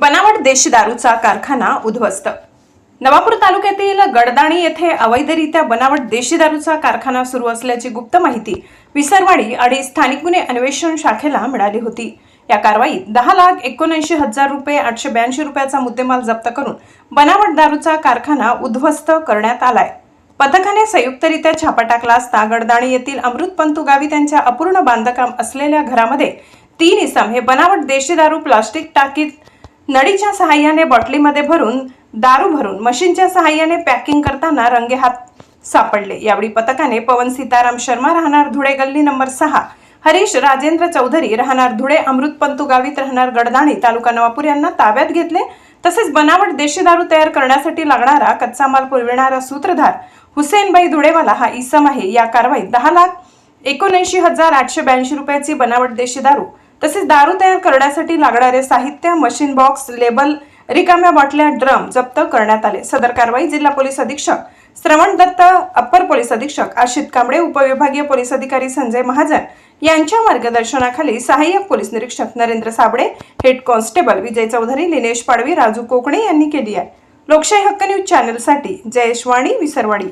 बनावट देशी दारूचा कारखाना उद्ध्वस्त. नवापूर तालुक्यातील गडदाणी येथे अवैधरित्या बनावट देशी दारूचा कारखाना सुरू असल्याची गुप्त माहिती विसरवाडी आणि स्थानिक गुन्हे अन्वेषण शाखेला मिळाली होती. या कारवाईत दहा लाख एकोणऐंशी हजार रुपये आठशे ब्याऐंशी रुपयाचा मुद्देमाल जप्त करून बनावट दारूचा कारखाना उद्ध्वस्त करण्यात आलाय. पथकाने संयुक्तरित्या छापा टाकला असता गडदाणी येथील अमृतपंतू गावी त्यांच्या अपूर्ण बांधकाम असलेल्या घरामध्ये तीन इसम हे बनावट देशी दारू प्लास्टिक टाकीत नळीच्या सहाय्याने बॉटलीमध्ये भरून दारू भरून मशीनच्या सहाय्याने पॅकिंग करताना रंगेहात सापडले. यावेळी पथकाने पवन सीताराम शर्मा राहणार धुळे गल्ली नंबर सहा हरीश राजेंद्र चौधरी राहणार धुळे अमृतपंतू गावीत राहणार गडदाणी तालुका नवापूर यांना ताब्यात घेतले. तसेच बनावट देशी दारू तयार करण्यासाठी लागणारा कच्चा माल पुरविणारा सूत्रधार हुसेनबाई धुळेवाला हा इसम आहे. या कारवाईत दहा लाख एकोणऐंशी हजार आठशे ब्याऐंशी रुपयाची बनावट देशी दारू तसेच दारू तयार करण्यासाठी लागणारे साहित्य मशीन बॉक्स लेबल रिकाम्या बाटल्या ड्रम जप्त करण्यात आले. सदर कारवाई जिल्हा पोलीस अधीक्षक श्रवण दत्त अप्पर पोलीस अधीक्षक आशित कांबळे उपविभागीय पोलीस अधिकारी संजय महाजन यांच्या मार्गदर्शनाखाली सहाय्यक पोलीस निरीक्षक नरेंद्र साबळे हेड कॉन्स्टेबल विजय चौधरी लिनेश पाडवी राजू कोकणे यांनी केली आहे. लोकशाही हक्क न्यूज चॅनलसाठी जयेश वाणी विसरवाडी.